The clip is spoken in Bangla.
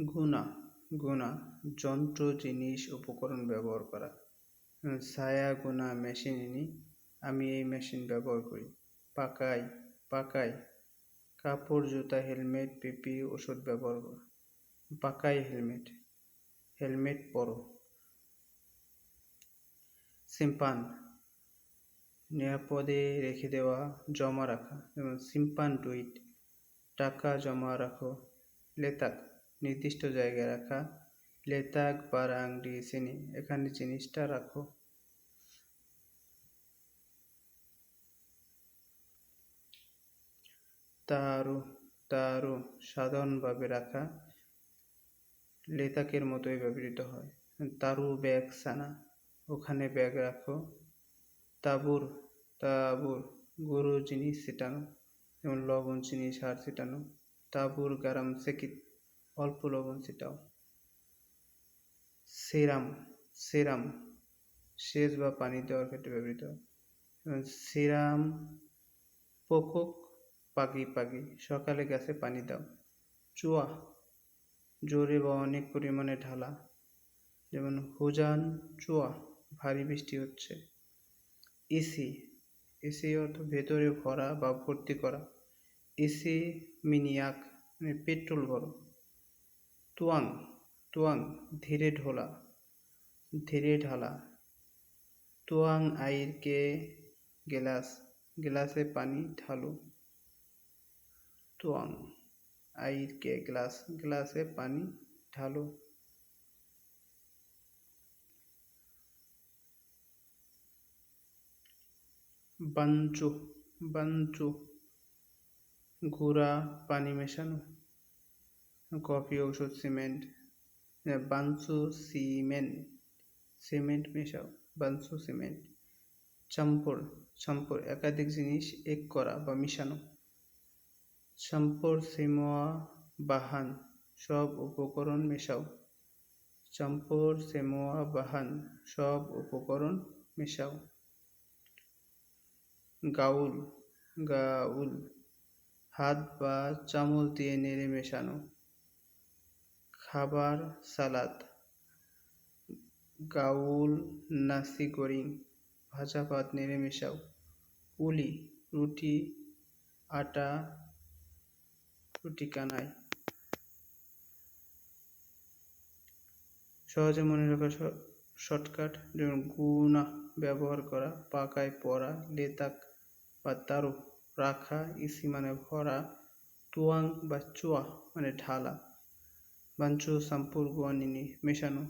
গুণা গুণা যন্ত্র, জিনিস, উপকরণ ব্যবহার করা। ছায়া গুণা মেশিন এনি আমি এই মেশিন ব্যবহার করি। পাকাই পাকাই। কাপড়, জুতা হেলমেট পিপি, ওষুধ ব্যবহার করা। পাকাই হেলমেট হেলমেট পরো। সিম্পান নিরাপদে রেখে দেওয়া, জমা রাখা। যেমন সিম্পান টুইট টাকা জমা রাখো। লেতাক। নির্দিষ্ট জায়গায় রাখা। লেতাক বা আংটি চিনি, এখানে জিনিসটা রাখো। তারু তারু সাধারণভাবে রাখা। লেতাকের মতোই ব্যবহৃত হয়। তারু ব্যাগ সানা ওখানে ব্যাগ রাখো। তাবুর তাবুর গরু জিনিস ছিটানো, যেমন লবণ, চিনি, সার ছিটানো। তাবুর গারাম সেকিত অল্প লবণ ছিটাও। সেরাম সেরাম, সেচ বা পানি দেওয়ার ক্ষেত্রে ব্যবহৃত সেরাম, পোকক, পাগি পাগি, সকালে গাছে পানি দাও। চুয়া, জোরে বা অনেক পরিমাণে ঢালা। যেমন হুজান, চুয়া, ভারী বৃষ্টি হচ্ছে। এসি এসি অর্থ ভেতরে ভরা বা ভর্তি করা। এসি মিনিয়াক মানে পেট্রোল ভরো। তুয়াং তুয়াং, ধীরে ঢোলা, ধীরে ঢালা। তুয়াং আইরকে গেলাস, গ্লাসে পানি ঢালো। তুয়াং আইরকে গ্লাস, গ্লাসে পানি ঢালো। বাঞ্চু বাঞ্চু গুঁড়া পানি মেশানো। কফি ওষুধ সিমেন্ট বাঞ্চু সিমেন্ট সিমেন্ট মেশাও বাঞ্চু সিমেন্ট, চাম্পর চাম্পর একাধিক জিনিস এক করা বা মিশানো। চাম্পর, সেমোয়া, বাহান সব উপকরণ মেশাও। চাম্পর, সেমোয়া, বাহান সব উপকরণ মেশাও। গাউল গাউল হাত বা চামচ দিয়ে নেড়ে মেশানো। খাবার, সালাদ, গাউল নাসি গরিং ভাজা ভাত নেড়ে মেশাও, পুলি, রুটি, আটা রুটি কানাই সহজে মনে রাখা শর্টকাট, যেমন গুনা ব্যবহার করা, পাকায় পড়া লেতাক বা তারু রাখা, ইসি মানে ভরা, তুয়াং বা চুয়া মানে ঢালা। বাঞ্চু সাম্পুর গুয়ানিনি মেশানো